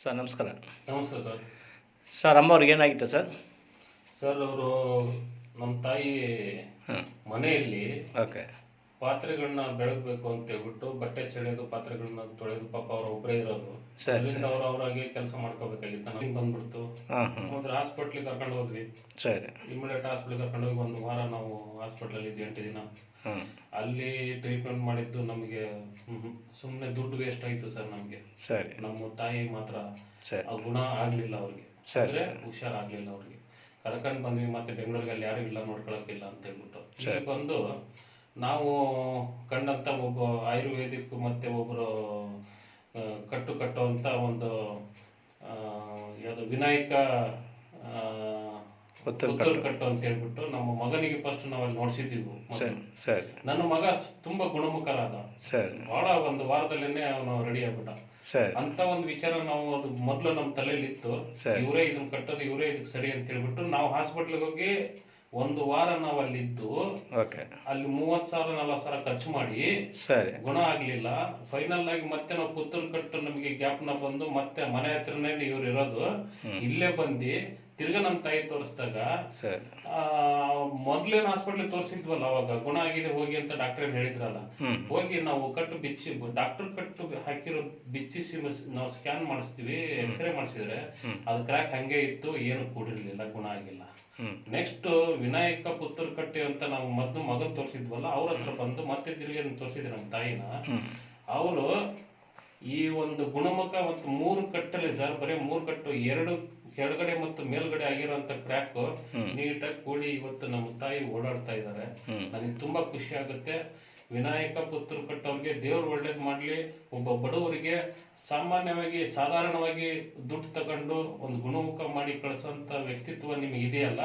Sir ನಮಸ್ಕಾರ. ನಮಸ್ಕಾರ sir. Sir ಅಮ್ಮವ್ರಿಗೆ ಏನಾಗಿತ್ತು ಸರ್? ಸರ್ ಅವರು ನಮ್ಮ ತಾಯಿ ಮನೆಯಲ್ಲಿ ಓಕೆ. ಪಾತ್ರೆಗಳನ್ನ ಬೆಳಗ್ಬೇಕು ಅಂತ ಹೇಳ್ಬಿಟ್ಟು ಬಟ್ಟೆ ಸೆಳೆಯೋದು ಪಾತ್ರೆಗಳನ್ನ ತೊಳೆದು ಪಾಪ ಅವ್ರ ಒಬ್ಬರೇ ಇರೋದು. ಸರಿ ಅವ್ರು ಅವ್ರಾಗೆ ಕೆಲಸ ಮಾಡ್ಕೋಬೇಕಾಗಿತ್ತು. ನಮಗೆ ಬಂದ್ಬಿಡ್ತು. ಹಾಂ ಹಾಂ ಹೋದ್ರೆ ಹಾಸ್ಪಿಟ್ಲಿಗೆ ಕರ್ಕೊಂಡು ಹೋದ್ವಿ ಸರಿ. ಇಮಿಡಿಯೇಟ್ ಹಾಸ್ಪಿಟ್ಲಿಗೆ ಕರ್ಕೊಂಡು ಹೋಗಿ ಒಂದು ವಾರ ನಾವು ಹಾಸ್ಪಿಟ್ಲಲ್ಲಿ ಇದ್ವಿ ಎಂಟು ದಿನ. ಅಲ್ಲಿ ಟ್ರೀಟ್ಮೆಂಟ್ ಮಾಡಿದ್ದು ನಮಗೆ ಸುಮ್ಮನೆ ದುಡ್ಡು ವೇಸ್ಟ್ ಆಯ್ತು ಸರ್ ನಮಗೆ. ಸರಿ. ನಮ್ಮ ತಾಯಿ ಮಾತ್ರ ಸರಿ. ಆ ಗುಣ ಆಗ್ಲಿಲ್ಲ ಅವ್ರಿಗೆ. ಸರಿ, ಅಂದ್ರೆ ಹುಷಾರಾಗ್ಲಿಲ್ಲ ಅವ್ರಿಗೆ. ಕರ್ಕೊಂಡು ಬಂದ್ವಿ ಮತ್ತೆ ಬೆಂಗಳೂರಿಗೆ ಅಲ್ಲಿ ಯಾರು ಇಲ್ಲ ನೋಡ್ಕೊಳಕ್ಕಿಲ್ಲ ಅಂತ ಹೇಳ್ಬಿಟ್ಟು. ಇಲ್ಲಿ ಬಂದು ನಾವು ಕಂಡಂತ ಒಬ್ಬ ಆಯುರ್ವೇದಿಕ್ ಮತ್ತೆ ಒಬ್ಬರು ಆ, ಕಟ್ಟು ಕಟ್ಟುವಂತ ಒಂದು ಯಾವ್ದು ವಿನಾಯಕ ಕಟ್ಟು. ಅಂತ ಹೇಳ್ಬಿಟ್ಟು ನಮ್ಮ ಮಗನಿಗೆ ಫಸ್ಟ್ ನಾವು ಅಲ್ಲಿ ನೋಡ್ಸಿದ್ದೀವಿ ಸರಿ ಸರಿ. ನನ್ನ ಮಗ ತುಂಬಾ ಗುಣಮುಖರಾದ. ಸರಿ. ಬಹಳ ಒಂದು ವಾರದಲ್ಲೇನೆ ಅವನು ರೆಡಿ ಆಗ್ಬಿಟ್ಟ. ಸರಿ. ಅಂತ ಒಂದು ವಿಚಾರ ನಾವು ಅದು ಮೊದಲು ನಮ್ಮ ತಲೆಯಲ್ಲಿ ಇತ್ತು. ಸರಿ. ಇವರೇ ಇದನ್ನ ಕಟ್ಟೋದು ಇವರೇ ಇದಕ್ಕೆ ಸರಿ ಅಂತ ಹೇಳ್ಬಿಟ್ಟು ನಾವು ಹಾಸ್ಪಿಟ್ಲಿಗೆ ಹೋಗಿ ಒಂದು ವಾರ ನಾವು ಅಲ್ಲಿದ್ದು ಓಕೆ. ಅಲ್ಲಿ ಮೂವತ್ ಸಾವಿರ ನಲ್ವತ್ತು ಸಾವಿರ ಖರ್ಚು ಮಾಡಿ ಸರಿ. ಗುಣ ಆಗ್ಲಿಲ್ಲ. ಫೈನಲ್ ಆಗಿ ಮತ್ತೆ ನಾವು ಪುತ್ತೂರು ಕಟ್ಟು ನಮಗೆ ನ ಬಂದು ಮತ್ತೆ ಮನೆ ಹತ್ರನೇ ಇವ್ರು ಇರೋದು. ಇಲ್ಲೇ ಬಂದು ತಿರ್ಗಾ ನಮ್ಮ ತಾಯಿ ತೋರಿಸಿದಾಗ ಆ ಮೊದ್ಲೇನು ಹಾಸ್ಪಿಟ್ಲ್ ತೋರಿಸಿದ್ವಲ್ಲ ಅವಾಗ? ಗುಣ ಆಗಿದೆ ಹೋಗಿ ಅಂತ ಡಾಕ್ಟರ್ ಏನ್ ಹೇಳಿದ್ರಲ್ಲ? ಹೋಗಿ ನಾವು ಕಟ್ಟು ಬಿಚ್ಚಿ ಡಾಕ್ಟರ್ ಕಟ್ಟು ಹಾಕಿರೋ ಬಿಚ್ಚಿಸಿ ನಾವ್ ಸ್ಕ್ಯಾನ್ ಮಾಡಿಸ್ತೀವಿ ಎಕ್ಸ್ರೇ ಮಾಡಿಸಿದ್ರೆ ಅದು ಕ್ರ್ಯಾಕ್ ಹಂಗೆ ಇತ್ತು ಏನು ಕೂಡಿರ್ಲಿಲ್ಲ ಗುಣ ಆಗಿಲ್ಲ. ನೆಕ್ಸ್ಟ್ ವಿನಾಯಕ ಪುತ್ತೂರ್ ಕಟ್ಟೆ ಅಂತ ನಾವು ಮದ್ದು ಮಗನ್ ತೋರಿಸಿದ್ವಲ್ಲ ಅವ್ರ ಹತ್ರ ಬಂದು ಮತ್ತೆ ತಿರುಗಿ ತೋರಿಸಿದ್ರೆ ನಮ್ಮ ತಾಯಿನ. ಅವರು ಈ ಒಂದು ಗುಣಮುಖ ಮತ್ತು ಮೂರು ಕಟ್ಟಲ್ಲಿ ಸರ್ ಬರೀ ಮೂರು ಕಟ್ಟು ಎರಡು ಕೆಳಗಡೆ ಮತ್ತು ಮೇಲ್ಗಡೆ ಆಗಿರುವಂತ ಕ್ರ್ಯಾಕ್ ನೀಟಾಗಿ ಕೂಡಿ ಇವತ್ತು ನಮ್ಮ ತಾಯಿ ಓಡಾಡ್ತಾ ಇದ್ದಾರೆ. ನನಗೆ ತುಂಬಾ ಖುಷಿ ಆಗುತ್ತೆ. ವಿನಾಯಕ ಪುತ್ರ ಕಟ್ಟೋರಿಗೆ ದೇವ್ರು ಒಳ್ಳೇದ್ ಮಾಡ್ಲಿ. ಒಬ್ಬ ಬಡವರಿಗೆ ಸಾಮಾನ್ಯವಾಗಿ ಸಾಧಾರಣವಾಗಿ ದುಡ್ಡು ತಗೊಂಡು ಒಂದು ಗುಣಮುಖ ಮಾಡಿ ಕಳಿಸುವಂತ ವ್ಯಕ್ತಿತ್ವ ನಿಮಗೆ ಇದೆಯಲ್ಲ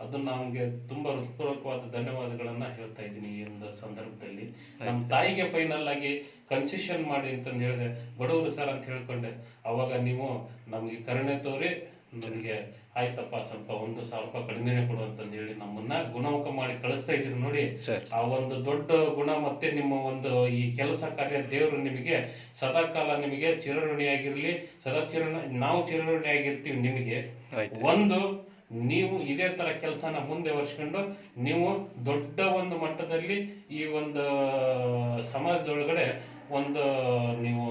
ಅದನ್ನ ಅದು ನಮ್ಗೆ ತುಂಬಾ ಹೃತ್ಪೂರ್ವಕವಾದ ಧನ್ಯವಾದಗಳನ್ನ ಹೇಳ್ತಾ ಇದ್ದೀನಿ ಈ ಒಂದು ಸಂದರ್ಭದಲ್ಲಿ. ನಮ್ಮ ತಾಯಿಗೆ ಫೈನಲ್ ಆಗಿ ಕನ್ಸೆಷನ್ ಮಾಡಿ ಅಂತಂದು ಹೇಳಿದೆ ಬಡವರು ಸರ್ ಅಂತ ಹೇಳ್ಕೊಂಡೆ. ಅವಾಗ ನೀವು ನಮಗೆ ಕರುಣೆ ತೋರಿ ನನಗೆ ಆಯ್ತಪ್ಪ ಸ್ವಲ್ಪ ಒಂದು ಸಾವಿರ ರೂಪಾಯಿ ಕಡಿಮೆನೆ ಕೊಡು ಅಂತಂದು ಹೇಳಿ ನಮ್ಮನ್ನ ಗುಣಮುಖ ಮಾಡಿ ಕಳಿಸ್ತಾ ಇದ್ರು ನೋಡಿ. ಆ ಒಂದು ದೊಡ್ಡ ಗುಣ ಮತ್ತೆ ನಿಮ್ಮ ಒಂದು ಈ ಕೆಲಸ ಕಾರ್ಯ ದೇವರು ನಿಮಗೆ ಸದಾಕಾಲ ನಿಮಗೆ ಚಿರಋಣಿಯಾಗಿರ್ಲಿ ಸದಾ ಚಿರ ನಾವು ಚಿರಋಣಿಯಾಗಿರ್ತೀವಿ ನಿಮಗೆ. ಒಂದು ನೀವು ಇದೇ ತರ ಕೆಲಸನ ಮುಂದೆ ವರ್ಷಕೊಂಡು ನೀವು ದೊಡ್ಡ ಒಂದು ಮಟ್ಟದಲ್ಲಿ ಈ ಒಂದು ಸಮಾಜದೊಳಗಡೆ ಒಂದು ನೀವು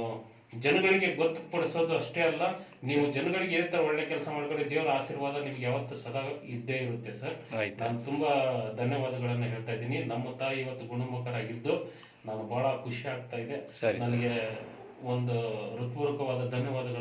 ಜನಗಳಿಗೆ ಗೊತ್ತುಪಡಿಸೋದು ಅಷ್ಟೇ ಅಲ್ಲ ನೀವು ಜನಗಳಿಗೆ ಏನ್ ತರ ಒಳ್ಳೆ ಕೆಲಸ ಮಾಡ್ಕೊಂಡು ದೇವರ ಆಶೀರ್ವಾದ ನಿಮ್ಗೆ ಯಾವತ್ತು ಸದಾ ಇದ್ದೇ ಇರುತ್ತೆ ಸರ್. ನಾನು ತುಂಬಾ ಧನ್ಯವಾದಗಳನ್ನ ಹೇಳ್ತಾ ಇದ್ದೀನಿ. ನಮ್ಮ ತಾಯಿ ಇವತ್ತು ಗುಣಮುಖರಾಗಿದ್ದು ನಾನು ಬಹಳ ಖುಷಿ ಆಗ್ತಾ ಇದೆ. ನನಗೆ ಒಂದು ಹೃತ್ಪೂರ್ವಕ